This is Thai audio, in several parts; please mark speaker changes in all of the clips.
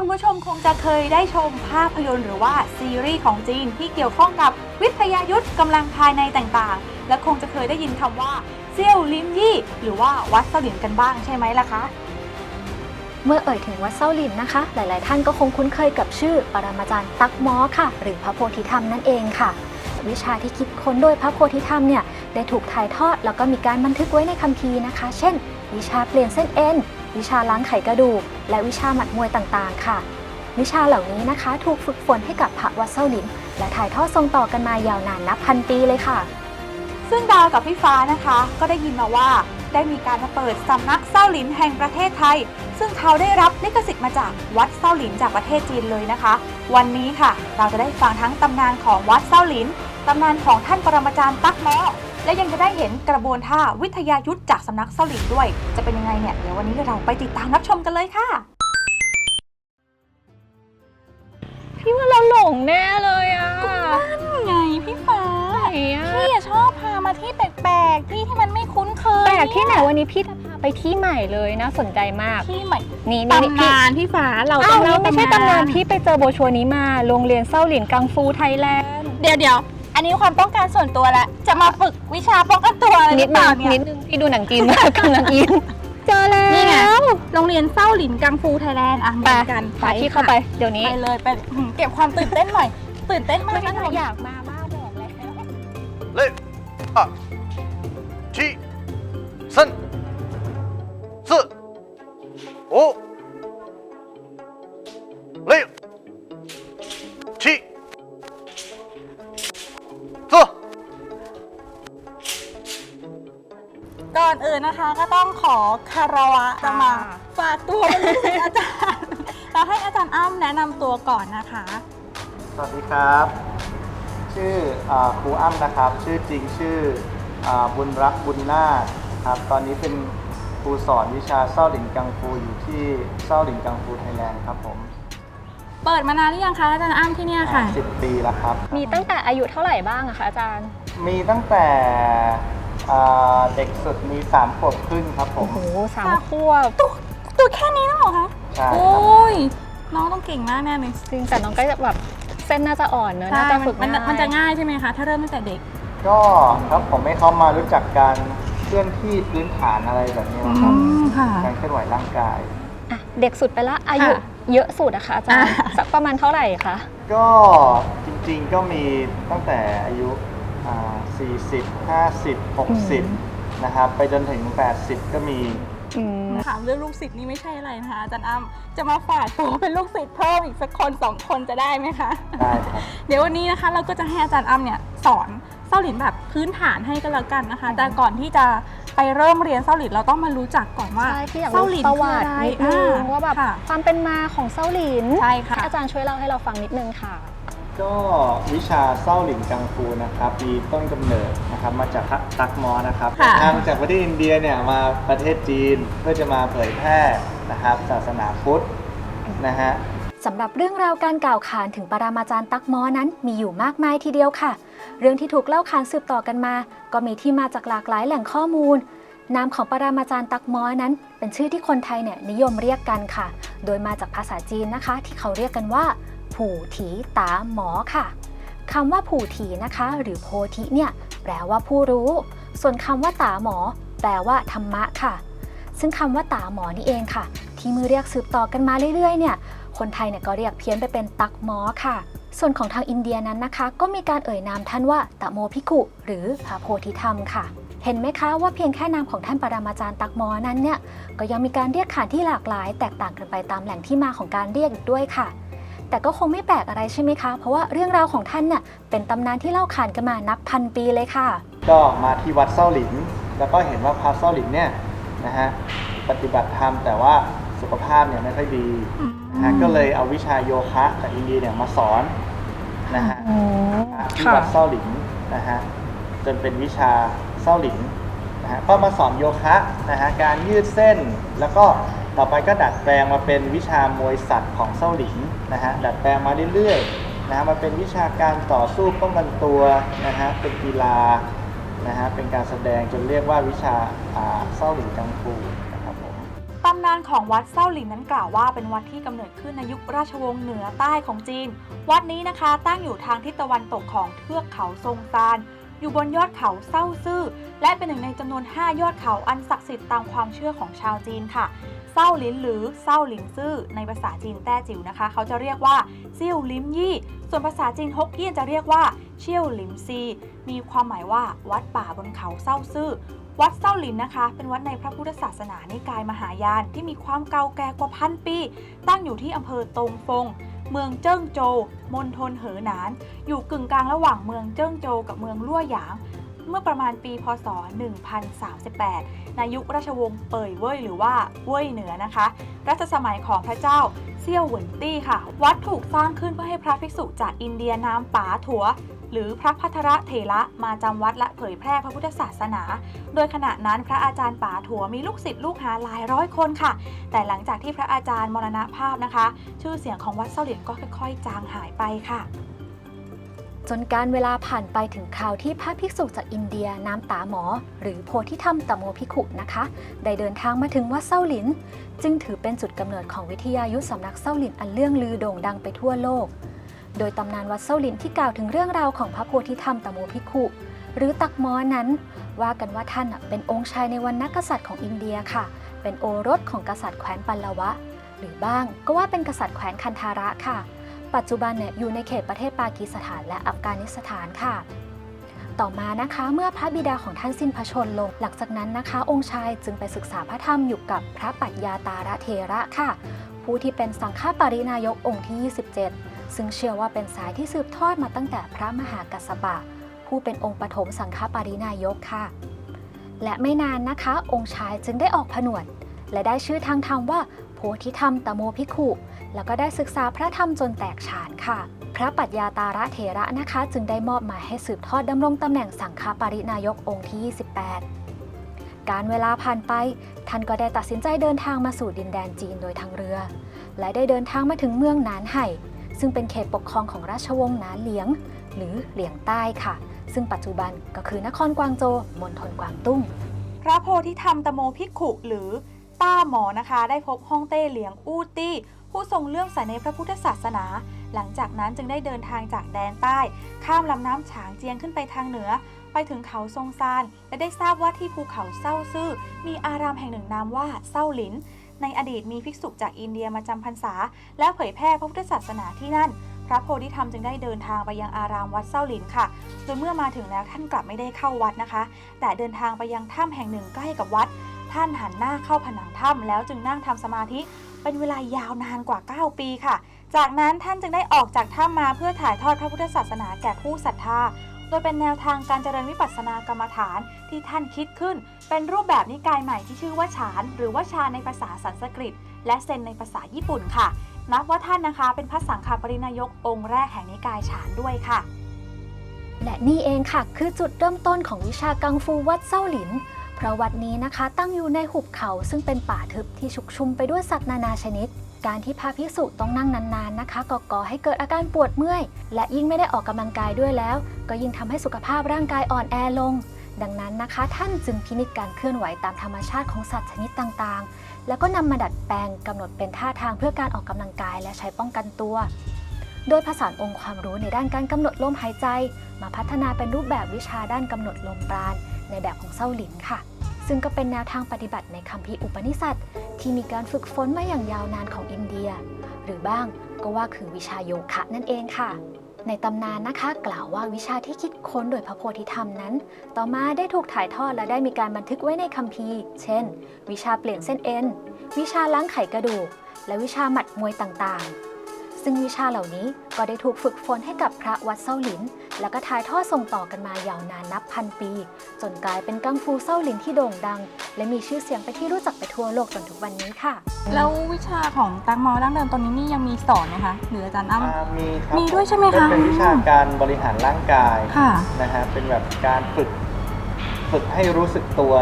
Speaker 1: คุณผู้ชมคงจะเคยได้ชมภาพยนตร์หรือว่าซีรีส์ของจีนที่เกี่ยวข้องกับวิทยายุทธกำลังภายในต่างๆ และคงจะเคยได้ยินคำว่าเซี่ยวลินยี่ หรือว่าวัดเสลินกันบ้างใช่ไหมล่ะคะ
Speaker 2: เมื่อเอ่ยถึงวัดเส้าหลินนะคะ หลาย ๆ ท่านก็คงคุ้นเคยกับชื่อ ปรมาจารย์ตักม้อค่ะ หรือพระโพธิธรรมนั่นเองค่ะ วิชาที่คิดค้นโดยพระโพธิธรรมเนี่ยได้ถูกถ่ายทอด แล้วก็มีการบันทึกไว้ในคัมภีร์นะคะ เช่น วิชาเปลี่ยนเส้นเอ็น วิชาล้างไขกระดูก และวิชาหมัดมวยต่างๆ ค่ะ วิชาเหล่านี้นะคะถูกฝึกฝนให้กับพระวัดเส้าหลิน และถ่ายทอดทรงต่อกันมายาวนานนับพันปีเลยค่ะ
Speaker 1: ซึ่งดาวกับพี่ฟ้านะคะก็ได้ยินมาว่าได้มีการมาเปิดสำนักเศร้าหลินแห่งประเทศไทย ซึ่งเขาได้รับลิขสิทธิ์มาจากวัดเศร้าหลินจากประเทศจีนเลยนะคะ วันนี้ค่ะ เราจะได้ฟังทั้งตำนานของวัดเศร้าหลินตำนานของท่านปรมาจารย์ตักม้อ และยังจะได้เห็นกระบวนท่าวิทยายุทธจากสำนักเศร้าหลินด้วย จะเป็นยังไงเนี่ยเดี๋ยววันนี้เราไปติดตามรับชมกันเลยค่ะ
Speaker 3: พี่ว่าเราหลงแน่เลยอะ
Speaker 1: ไงพี่ฟ้า
Speaker 3: ไหนอะ
Speaker 1: พี่ชอบพามาที่แปลกๆที่ที่มันไม่คุ้นเคย
Speaker 3: แปลกที่ไหนวันนี้พี่จะพาไปที่ใหม่เลยนะสนใจมาก
Speaker 1: ที่ใหม่
Speaker 3: นี่นี่นี่
Speaker 1: ตำ
Speaker 3: พี่
Speaker 1: นานพี่ฟ้าเราต้
Speaker 3: อ้า
Speaker 1: อง
Speaker 3: ว
Speaker 1: เล่า
Speaker 3: นี่ไม่ใช่ตำนานพี่ไปเจอโบรชัวร์นี้มาโรงเรียนเศร้าหลินกังฟูไทยแลนด์
Speaker 1: เดี๋ยวเดี๋ยว อันนี้ความต้องการส่วนตัวแหละ จะมาฝึกวิชาป้องกันตัวอะไร
Speaker 3: นิด
Speaker 1: ห
Speaker 3: นึ่า
Speaker 1: งเนี่ย
Speaker 3: นิดนึงพี่ดูหนังจีนมากำลังอิน เจอแล้ว
Speaker 1: นี่ไง โรงเรียนเศร้าหลินกังฟูไทยแลนด์อะ
Speaker 3: ไป
Speaker 1: กัน
Speaker 3: พาที่เข้าไปเดี๋ยวนี้
Speaker 1: ไปเลยไปอืเก็บความตื่นเต้นหน่อย ตื่นเต้นมากที่เรา
Speaker 3: อยากมาบ้าบอกเล
Speaker 4: ย
Speaker 1: เล่นอะที่สั้น องขอคารวะจะมาฝากตัวเป็นลูกศิษย์อาจารย์เราให้อาจารย์อ้ำแนะนำตัวก่อนนะคะ
Speaker 5: สวัสดีครับ ชื่ออาครูอ้ำนะครับ ชื่อจริงชื่ออาบุญรักบุญนาคครับ ตอนนี้เป็นครูสอนวิชาเศร้าหลินกังฟูอยู่ที่เศร้าหลินกังฟูไทยแลนด์ครับผม
Speaker 1: เปิดมานานหรือยังคะอาจารย์อ้ำที่เนี่ยค่ะ
Speaker 5: สิบปีแล้วครับ
Speaker 3: มีตั้งแต่อายุเท่าไหร่บ้างอะคะอาจารย์
Speaker 5: มีตั้งแต่ อ่าเด็กสุดมีสามขวบครึ่งครับผม
Speaker 3: โอ้โหสามขวบ
Speaker 1: ตัวตัวแค่นี้แล้วเหรอคะ
Speaker 5: ใช่
Speaker 1: โอ
Speaker 5: ครับ้
Speaker 1: ยน้องต้องเก่งมากแน่เลย
Speaker 3: จริงแต่น้องก็จะแบบเส้นน่าจะอ่อนเนอะ
Speaker 1: ใช่
Speaker 3: น่าจะ
Speaker 1: มัน
Speaker 3: ฝึก
Speaker 1: มัน
Speaker 3: ง่าย
Speaker 1: มันจะง่ายใช่ไหมคะ ถ้าเริ่มตั้งแต่เด็ก
Speaker 5: ก็ครับผมให้เขามารู้จักการเคลื่อนที่พื้นฐานอะไรแบบนี้นะครับ
Speaker 1: ค่ะ
Speaker 5: การเคลื่อนไหวร่างกาย
Speaker 3: อะเด็กสุดไปละอายุ
Speaker 1: ค่ะ
Speaker 3: เยอะสุดอะคะอาจารย์
Speaker 1: อะ
Speaker 3: สักประมาณเท่าไหร่คะ
Speaker 5: ก็จริงๆก็มีตั้งแต่อายุ อ่า40 50 60นะครับ ไปจนถึง 80 ก็มี
Speaker 3: อืม
Speaker 1: ถามเรื่องลูกศิษย์นี่ไม่ใช่อะไรนะคะอาจารย์อ้ำจะมาฝากตัวเป็นลูกศิษย์เพิ่มอีกสักคนสองคนจะได้ไหมคะ
Speaker 5: ได้ครับ
Speaker 1: เดี๋ยววันนี้นะคะเราก็จะให้อาจารย์อ้ำเนี่ยสอนเส้าหลินแบบพื้นฐานให้กันแล้วกันนะคะ แต่ก่อนที่จะไปเริ่มเรียนเส้าหลินเราต้องมารู้จักก่อนว่า
Speaker 3: ใช่พี่อยาก
Speaker 1: เส้า
Speaker 3: รู้
Speaker 1: หลิน
Speaker 3: ประ
Speaker 1: คือ
Speaker 3: วัติ
Speaker 1: อะไร
Speaker 3: นิดนึง
Speaker 1: อ่
Speaker 3: ว่าแบบ
Speaker 1: ค่ะ
Speaker 3: ความเป็นมาของเซาหลิน
Speaker 1: ใช่ค่ะ
Speaker 3: ให้อาจารย์ช่วยเล่าให้เราฟังนิดนึงค่ะ
Speaker 5: ก็วิชาเศร้าหลินกังฟูนะครับมีต้นกำเนิดนะครับมาจากตักมอนะครับ
Speaker 1: ค่ะ
Speaker 5: ทางจากประเทศอินเดียเนี่ยมาประเทศจีนเพื่อจะมาเผยแพร่นะครับศาสนาพุทธนะฮะ
Speaker 2: สำหรับเรื่องราวการกล่าวขานถึงปรามาจารย์ตักม้อนั้นมีอยู่มากมายทีเดียวค่ะ เรื่องที่ถูกเล่าขานสืบต่อกันมา ก็มีที่มาจากหลากหลายแหล่งข้อมูลนามของปรามาจารย์ตักม้อนั้น เป็นชื่อที่คนไทยเนี่ยนิยมเรียกกันค่ะ โดยมาจากภาษาจีนนะคะ ที่เขาเรียกกันว่า ผู่ถีตาหมอค่ะคำว่าผู่ถีนะคะ หรือโพธิเนี่ยแปลว่าผู้รู้ ส่วนคำว่าตาหมอ แปลว่าธรรมะค่ะ ซึ่งคำว่าตาหมอนี่เองค่ะ ที่มือเรียกสืบต่อกันมาเรื่อยๆเนี่ยคนไทยเนี่ยก็เรียกเพี้ยนไปเป็นตักหมอค่ะ ส่วนของทางอินเดียนั้นนะคะ ก็มีการเอ่ยนามท่านว่าตะโมพิกุหรือพระโพธิธรรมค่ะ เห็นไหมคะว่าเพียงแค่นามของท่านปรมาจารย์ตักหมอนั้นเนี่ยก็ยังมีการเรียกขานที่หลากหลาย แตกต่างกันไปตามแหล่งที่มาของการเรียกอีกด้วยค่ะ แต่ก็คงไม่แปลกอะไรใช่ไหมคะ เพราะว่าเรื่องราวของท่านเนี่ยเป็นตำนานที่เล่าขานกันมานับพันปีเลยค่ะ
Speaker 5: ก็มาที่วัดเส้าหลิน แล้วก็เห็นว่าพระเส้าหลินเนี่ยนะฮะปฏิบัติธรรมแต่ว่าสุขภาพเนี่ยไม่ค่อยดีนะฮะก็เลยเอาวิชาโยคะจากอินเดียเนี่ยมาสอนนะฮะที่
Speaker 3: ค่ะ
Speaker 5: วัดเส้าหลินนะฮะจนเป็นวิชาเส้าหลินนะฮะก็มาสอนโยคะนะฮะการยืดเส้นแล้วก็ ต่อไปก็ดัดแปลงมาเป็นวิชามวยสัตว์ของเส้าหลินนะฮะดัดแปลงมาเรื่อยๆนะฮะมาเป็นวิชาการต่อสู้ป้องกันตัวนะฮะเป็นกีฬานะฮะเป็นการแสดงจนเรียกว่าวิชาเศร้าหลินกังฟูนะครับผม
Speaker 1: ตำนานของวัดเส้าหลินนั้นกล่าวว่าเป็นวัดที่กำเนิดขึ้นในยุคราชวงศ์เหนือใต้ของจีน วัดนี้นะคะตั้งอยู่ทางทิศตะวันตกของเทือกเขาซงซาน อยู่บนยอดเขาเส้าซื่อ และเป็นหนึ่งในจำนวน 5 ยอดเขาอันศักดิ์สิทธิ์ตามความเชื่อของชาวจีนค่ะเส้าหลินหรือเส้าหลินซื่อ ในภาษาจีนแต้จิ๋วนะคะ เขาจะเรียกว่าเซี่ยวลิมยี่ ส่วนภาษาจีนฮกเกี้ยนจะเรียกว่าเชี่ยวหลิมซี มีความหมายว่าวัดป่าบนเขาเส้าซื่อวัดเส้าหลินนะคะ เป็นวัดในพระพุทธศาสนานิกายมหายานที่มีความเก่าแก่กว่าพันปี ตั้งอยู่ที่อำเภอตงฟง เมืองเจิ้งโจวมณฑลเหอหนาน อยู่กึ่งกลางระหว่างเมืองเจิ้งโจวกับเมืองลั่วหยาง เมื่อประมาณปีพศ 1038 ในยุคราชวงศ์เป่ยเว่ยหรือว่าเว่ยเหนือนะคะ รัชสมัยของพระเจ้าเซี่ยวเหวินตี้ค่ะ วัดถูกสร้างขึ้นเพื่อให้พระภิกษุจากอินเดียนามป๋าถัวหรือพระพัทระเถระมาจำวัดและเผยแพร่พระพุทธศาสนา โดยขณะนั้นพระอาจารย์ป๋าถัวมีลูกศิษย์ลูกหาหลายร้อยคนค่ะ แต่หลังจากที่พระอาจารย์มรณภาพนะคะ ชื่อเสียงของวัดเสาเหลียนก็ค่อยๆ จางหายไปค่ะ
Speaker 2: จนการเวลาผ่านไปถึงคราวที่พระภิกษุจากอินเดียนามตาหมอ หรือโพธิธรรมตโมภิขุนะคะ ได้เดินทางมาถึงวัดเส้าหลิน จึงถือเป็นจุดกำเนิดของวิทยายุทธสำนักเส้าหลินอันเลื่องลือโด่งดังไปทั่วโลก โดยตำนานวัดเส้าหลินที่กล่าวถึงเรื่องราวของพระโพธิธรรมตโมภิขุหรือตักมอนั้น ว่ากันว่าท่านเป็นองค์ชายในวันนักกษัตริย์ของอินเดียค่ะ เป็นโอรสของกษัตริย์แคว้นปัลลวะ หรือบ้างก็ว่าเป็นกษัตริย์แคว้นคันธาระค่ะ ปัจจุบันเนี่ยอยู่ในเขตประเทศปากีสถานและอัฟกานิสถานค่ะ ต่อมานะคะเมื่อพระบิดาของท่านสิ้นพระชนลง หลังจากนั้นนะคะ องค์ชายจึงไปศึกษาพระธรรมอยู่กับพระปัญญาตาระเทระค่ะ ผู้ที่เป็นสังฆปรินายกองค์ที่ 27 ซึ่งเชื่อว่าเป็นสายที่สืบทอดมาตั้งแต่พระมหากัสสปะ ผู้เป็นองค์ปฐมสังฆปรินายกค่ะ และไม่นานนะคะ องค์ชายจึงได้ออกผนวดและได้ชื่อทางธรรมว่า โพธิธรรมตโมภิขุแล้วก็ได้ศึกษาพระธรรมจนแตกฉานค่ะ พระปัญญาตาระเถระนะคะ จึงได้มอบหมายให้สืบทอดดำรงตำแหน่งสังฆปรินายกองค์ที่ 28 การเวลาผ่านไป ท่านก็ได้ตัดสินใจเดินทางมาสู่ดินแดนจีนโดยทางเรือ และได้เดินทางมาถึงเมืองนานไห่ ซึ่งเป็นเขตปกครองของราชวงศ์นานเหลียง หรือเหลียงใต้ค่ะ ซึ่งปัจจุบันก็คือนครกวางโจวมณฑลกวางตุ้ง
Speaker 1: พระโพธิธรรมตโมภิกขุหรือ ต้าหมอนะคะ ได้พบฮ่องเต้เหลียงอู้ตี้ ผู้ทรงเลื่อมใสในพระพุทธศาสนา หลังจากนั้นจึงได้เดินทางจากแดนใต้ ข้ามลำน้ำฉางเจียงขึ้นไปทางเหนือ ไปถึงเขาทรงซาน และได้ทราบว่าที่ภูเขาเศร้าซื่อ มีอารามแห่งหนึ่งนามว่าเศร้าหลิน ในอดีตมีภิกษุจากอินเดียมาจำพรรษา และเผยแพร่พระพุทธศาสนาที่นั่นพระโพธิธรรมจึงได้เดินทางไปยังอารามวัดเศร้าหลินค่ะโดยเมื่อมาถึงแล้วท่านกลับไม่ได้เข้าวัดนะคะ แต่เดินทางไปยังถ้ำแห่งหนึ่งใกล้กับวัด ท่านหันหน้าเข้าผนังถ้ำแล้วจึงนั่งทำสมาธิ เป็นเวลายาวนานกว่า 9 ปีค่ะ จากนั้นท่านจึงได้ออกจากถ้ำมาเพื่อถ่ายทอดพระพุทธศาสนาแก่ผู้ศรัทธา โดยเป็นแนวทางการเจริญวิปัสสนากรรมฐานที่ท่านคิดขึ้น เป็นรูปแบบนิกายใหม่ที่ชื่อว่าฌาน หรือว่าฌานในภาษาสันสกฤต และเซนในภาษาญี่ปุ่นค่ะ นับว่าท่านนะคะเป็นพระสังฆปรินายกองค์แรกแห่งนิกายฌานด้วยค่ะ
Speaker 2: และนี่เองค่ะ คือจุดเริ่มต้นของวิชากังฟูวัดเส้าหลิน เพราะวัดนี้นะคะตั้งอยู่ในหุบเขาซึ่งเป็นป่าทึบที่ชุกชุมไปด้วยสัตว์นานาชนิด การที่พระภิกษุต้องนั่งนานๆนะคะก็ก่อให้เกิดอาการปวดเมื่อย และยิ่งไม่ได้ออกกำลังกายด้วยแล้ว ก็ยิ่งทำให้สุขภาพร่างกายอ่อนแอลง ดังนั้นนะคะ ท่านจึงพินิจการเคลื่อนไหวตามธรรมชาติของสัตว์ชนิดต่างๆ แล้วก็นำมาดัดแปลงกำหนดเป็นท่าทางเพื่อการออกกำลังกายและใช้ป้องกันตัว โดยผสานองค์ความรู้ในด้านการกำหนดลมหายใจ มาพัฒนาเป็นรูปแบบวิชาด้านกำหนดลมปราณ ในแบบของเส้าหลินค่ะ ซึ่งก็เป็นแนวทางปฏิบัติในคัมภีร์อุปนิษัทที่มีการฝึกฝนมาอย่างยาวนานของอินเดีย หรือบ้างก็ว่าคือวิชาโยคะนั่นเองค่ะในตำนานนะคะกล่าวว่าวิชาที่คิดค้นโดยพระโพธิธรรมนั้น ต่อมาได้ถูกถ่ายทอดและได้มีการบันทึกไว้ในคัมภีร์ เช่น วิชาเปลี่ยนเส้นเอ็น วิชาล้างไขกระดูก และวิชาหมัดมวยต่างๆ ซึ่งวิชาเหล่านี้ก็ได้ถูกฝึกฝนให้กับพระวัดเส้าหลิน แล้วก็ถ่ายทอดส่งต่อกันมายาวนานนับพันปี จนกลายเป็นกังฟูเส้าหลินที่โด่งดัง และมีชื่อเสียงไปนที่รู้จักไปทั่วโลกจนทุกวันนี้ค่ะ
Speaker 3: แล้ววิชาของตังมอดั้งเดิมตอนนี้นี่ยังมีสอนไหมคะหรืออาจารย์อ้ำ
Speaker 5: อ่ามีครับ
Speaker 3: มีด้วยใช่ไหมคะ
Speaker 5: เป็นวิชาการบริหารร่างกาย
Speaker 3: ค่ะ
Speaker 5: นะฮะเป็นแบบการฝึกฝึกให้รู้สึกตัว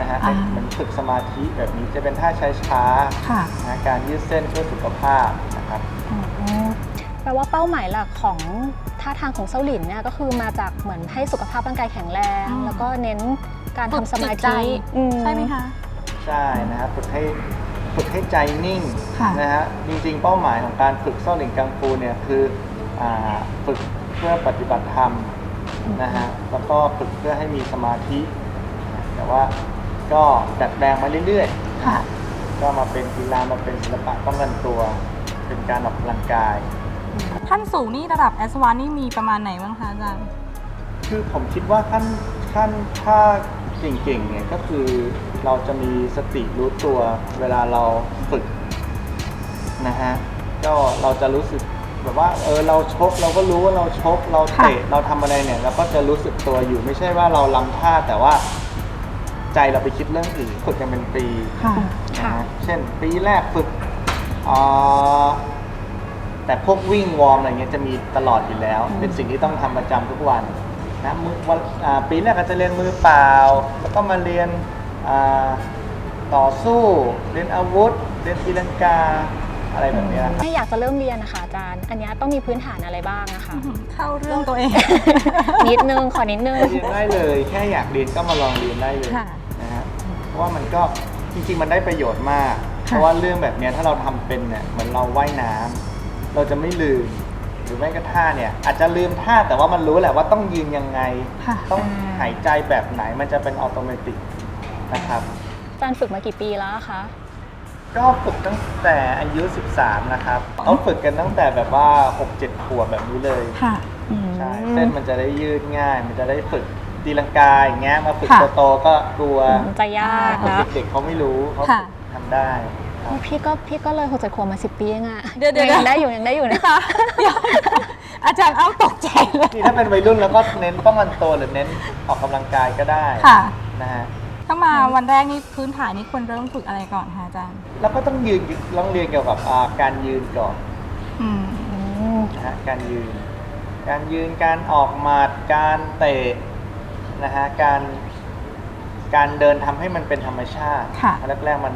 Speaker 5: นะฮะ
Speaker 3: อ่า
Speaker 5: เหมือนฝึกสมาธิแบบนี้จะเป็นท่าช้า
Speaker 3: ค่ะ
Speaker 5: ๆนะฮะการยืดเส้นเพื่อสุขภาพนะครับ
Speaker 3: แปลว่าเป้าหมายหลักของท่าทางของเซาหลินเนี่ยก็คือมาจากเหมือนให้สุขภาพร่างกายแข็งแรง
Speaker 1: อืม
Speaker 3: แล้วก็เน้นการ
Speaker 1: ฝึก
Speaker 3: ทำสมา
Speaker 1: จิตใจ
Speaker 3: ธิอื
Speaker 1: ใช่ไหมคะ
Speaker 5: ใช่นะครับฝึกให้ฝึกให้ใจนิ่ง
Speaker 1: ค่ะ
Speaker 5: นะฮะจริงๆ เป้าหมายของการฝึกเส้าหลินกังฟูเนี่ยคืออาฝึกเพื่อปฏิบัติธรรมนะฮะแล้วก็ฝึกเพื่อให้มีสมาธิ แต่ว่าก็ดัดแปลงมาเรื่อยๆ
Speaker 1: ค่ะ
Speaker 5: ก็มาเป็นกีฬามาเป็นศิลปะป้องกันตัว เป็นการออกกำลังกาย
Speaker 6: ขั้นสูงนี่ระดับแอสวานนี่มีประมาณไหนบ้างคะอาจารย์
Speaker 5: คือผมคิดว่าขั้นขั้นถ้าเก่งๆเนี่ยก็คือเราจะมีสติรู้ตัวเวลาเราฝึกนะฮะก็เราจะรู้สึกแบบว่าเออเราชกเราก็รู้ว่าเราชกเราเตะเราทำอะไรเนี่ยเราก็จะรู้สึกตัวอยู่ไม่ใช่ว่าเราลำท่าแต่ว่าใจเราไปคิดเรื่องอื่นฝึกกันเป็นปี
Speaker 1: ค่ะ
Speaker 5: นะฮะเช่นปีแรกฝึก อ่าแต่พวกวิ่งวอร์มอะไรเงี้ยจะมีตลอดอยู่แล้ว เป็นสิ่งที่ต้องทำประจำทุกวันนะมือวันอ่าปีแรกอาจจะเรียนมือเปล่าแล้วก็มาเรียนอ่าต่อสู้ เรียนอาวุธ เรียนตีลังกาอะไรแบบเนี้ยครับ
Speaker 3: ถ้าอยากจะเริ่มเรียนนะคะอาจารย์ อันเนี้ยต้องมีพื้นฐานอะไรบ้างนะคะ
Speaker 6: เข้าเรื่องตัวเอง
Speaker 3: นิดนึง ขอนิดนึง
Speaker 5: เรียนได้เลยแค่อยากเรียนก็มาลองเรียนได้เลย
Speaker 6: ค่ะ
Speaker 5: นะฮะเพราะว่ามันก็จริงๆมันได้ประโยชน์มาก เพราะว่าเรื่องแบบเนี้ยถ้าเราทำเป็นเนี่ยเหมือนเราว่ายน้ำเราจะไม่ลืม หรือไม่ก็ท่าเนี่ย อาจจะลืมท่าแต่ว่ามันรู้แหละว่าต้องยืนยังไง
Speaker 1: ค่ะ
Speaker 5: ต้องหายใจแบบไหนมันจะเป็นอัตโนมัตินะครับ
Speaker 3: อาจารย์ฝึกมากี่ปีแล้วอะคะ
Speaker 5: ก็ฝึกตั้งแต่อายุ 13 นะครับเขาฝึกกันตั้งแต่แบบว่า 6-7 ขวบแบบนี้เลย
Speaker 1: ค่ะ
Speaker 5: ใช่เส้นมันจะได้ยืดง่าย มันจะได้ฝึกตีลังกาอย่างเงี้ยมาฝึก
Speaker 1: ค่ะ
Speaker 5: โตๆก็กลัว
Speaker 3: มันจะยากแล้ว
Speaker 5: เด็กๆเขาไม่รู้เขา
Speaker 6: ค่ะ
Speaker 5: ทำได้ครับ
Speaker 3: พี่ก็พี่ก็เลยหกเจ็ดขวบมาสิบปีเองอะ
Speaker 6: เดี๋ยวเดี๋ยว
Speaker 3: ยังได้อยู่ยังได้อยู่นะ
Speaker 6: คะเดี๋ยวอาจารย์เอาตกใจเลย
Speaker 5: นี่ถ้าเป็นวัยรุ่นแล้วก็เน้นป้องกันตัวหรือเน้นออกกำลังกายก็ได้
Speaker 6: ค่ะ
Speaker 5: นะฮะ
Speaker 6: ถ้ามาวันแรกนี่พื้นฐานนี่ควรเริ่มฝึกอะไรก่อนคะอาจารย์
Speaker 5: แล้วก็ต้องยืนต้องเรียนเกี่ยวกับอ่าการยืนก่อน
Speaker 6: อืม
Speaker 5: นะฮะการยืน การยืนการออกหมัดการเตะนะฮะการการเดินทำให้มันเป็นธรรมชาติ
Speaker 6: ค่ะ
Speaker 5: แรกๆมัน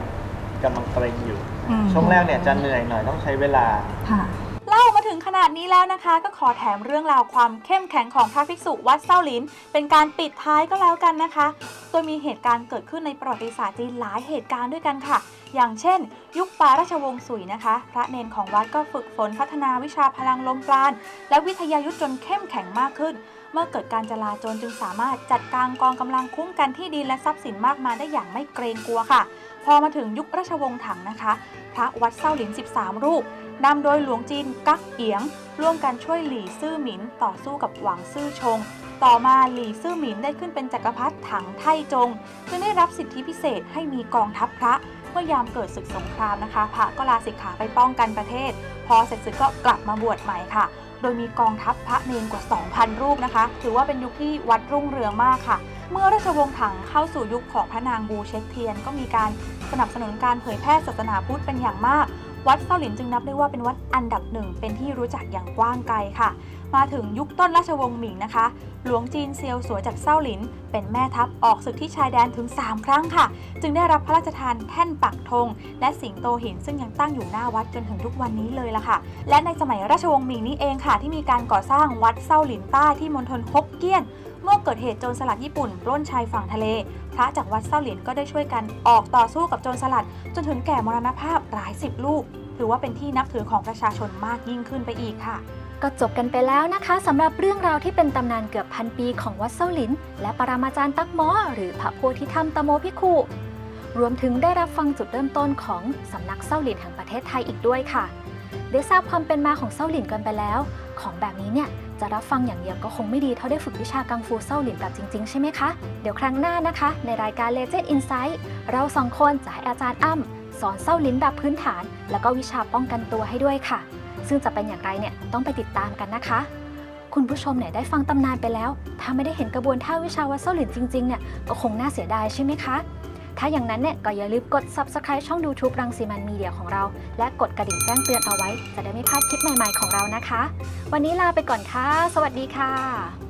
Speaker 5: กำลังเกรงอยู่
Speaker 6: อืม
Speaker 5: ช่วงแรกเนี่ยจะเหนื่อยหน่อยต้องใช้เวลา
Speaker 6: ค่ะ
Speaker 1: เล่ามาถึงขนาดนี้แล้วนะคะ ก็ขอแถมเรื่องราวความเข้มแข็งของพระภิกษุวัดเส้าหลิน เป็นการปิดท้ายก็แล้วกันนะคะโดยมีเหตุการณ์เกิดขึ้นในประวัติศาสตร์จีนหลายเหตุการณ์ด้วยกันค่ะ อย่างเช่น ยุคปาราชวงศ์สุยนะคะ พระเนนของวัดก็ฝึกฝนพัฒนาวิชาพลังลมปราณและวิทยายุทธจนเข้มแข็งมากขึ้น เมื่อเกิดการจลาจลจึงสามารถจัดการกองกำลังคุ้มกันที่ดินและทรัพย์สินมากมายได้อย่างไม่เกรงกลัวค่ะพ อมาถึงยุคราชวงศ์ถังนะคะ พระวัดเส้าหลิน 13 รูปนำโดยหลวงจีนกักเอียง ร่วมกันช่วยหลี่ซื่อหมินต่อสู้กับหวังซื่อชง ต่อมาหลี่ซื่อหมินได้ขึ้นเป็นจักรพรรดิถังไทจงจึงได้รับสิทธิพิเศษให้มีกองทัพพระเมื่อยามเกิดศึกสงครามนะคะ พระก็ลาสิกขาไปป้องกันประเทศ พอเสร็จศึกก็กลับมาบวชใหม่ค่ะ โดยมีกองทัพพระเนนกว่า 2,000 รูปนะคะ ถือว่าเป็นยุคที่วัดรุ่งเรืองมากค่ะ เมื่อราชวงศ์ถังเข้าสู่ยุคของพระนางบูเช็คเทียน ก็มีการสนับสนุนการเผยแพร่ศาสนาพุทธเป็นอย่างมาก วัดเซาหลินจึงนับได้ว่าเป็นวัดอันดับหนึ่งเป็นที่รู้จักอย่างกว้างไกลค่ะ มาถึงยุคต้นราชวงศ์หมิงนะคะ หลวงจีนเซียวสวยจากเซาหลิน เป็นแม่ทัพออกศึกที่ชายแดนถึง 3 ครั้งค่ะ จึงได้รับพระราชทานแท่นปักธงและสิงโตหินซึ่งยังตั้งอยู่หน้าวัดจนถึงทุกวันนี้เลยล่ะค่ะ และในสมัยราชวงศ์หมิงนี้เองค่ะ ที่มีการก่อสร้างวัดเซาหลินใต้ที่มณฑลฮกเกี้ยน เมื่อเกิดเหตุโจรสลัดญี่ปุ่นปล้นชายฝั่งทะเล พระจากวัดเซาหลินก็ได้ช่วยกันออกต่อสู้กับโจรสลัด จนถึงแก่มรณภาพหลายสิบลูก ถือว่าเป็นที่นับถือของประชาชนมากยิ่งขึ้นไปอีกค่ะ
Speaker 2: ก็จบกันไปแล้วนะคะสำหรับเรื่องราวที่เป็นตำนานเกือบพันปีของวัดเซาหลิน และปรามาจารย์ตักมอ หรือพระโพธิธรรมตโมพิคุรวมถึงได้รับฟังจุดเริ่มต้นของสำนักเซาหลินแห่งประเทศไทยอีกด้วยค่ะ ได้ทราบความเป็นมาของเซาหลินกันไปแล้ว ของแบบนี้เนี่ย จะรับฟังอย่างเดียวก็คงไม่ดีเท่าได้ฝึกวิชากังฟูเซาหลินแบบจริง ๆ ใช่ไหมคะ เดี๋ยวครั้งหน้านะคะ ในรายการ Legend Insight เราสองคนจะให้อาจารย์อ้ำสอนเซาหลินแบบพื้นฐาน แล้วก็วิชาป้องกันตัวให้ด้วยค่ะ ซึ่งจะเป็นอย่างไรเนี่ยต้องไปติดตามกันนะคะ คุณผู้ชมเนี่ยได้ฟังตำนานไปแล้ว ถ้าไม่ได้เห็นกระบวนท่าวิชาวัดเซาหลินจริงๆเนี่ยก็คงน่าเสียดายใช่ไหมคะ ถ้าอย่างนั้นเนี่ยก็อย่าลืมกด subscribe ช่อง YouTube รังสีมันมีเดียของเรา และกดกระดิ่งแจ้งเตือนเอาไว้ จะได้ไม่พลาดคลิปใหม่ๆของเรานะคะ วันนี้ลาไปก่อนค่ะ สวัสดีค่ะ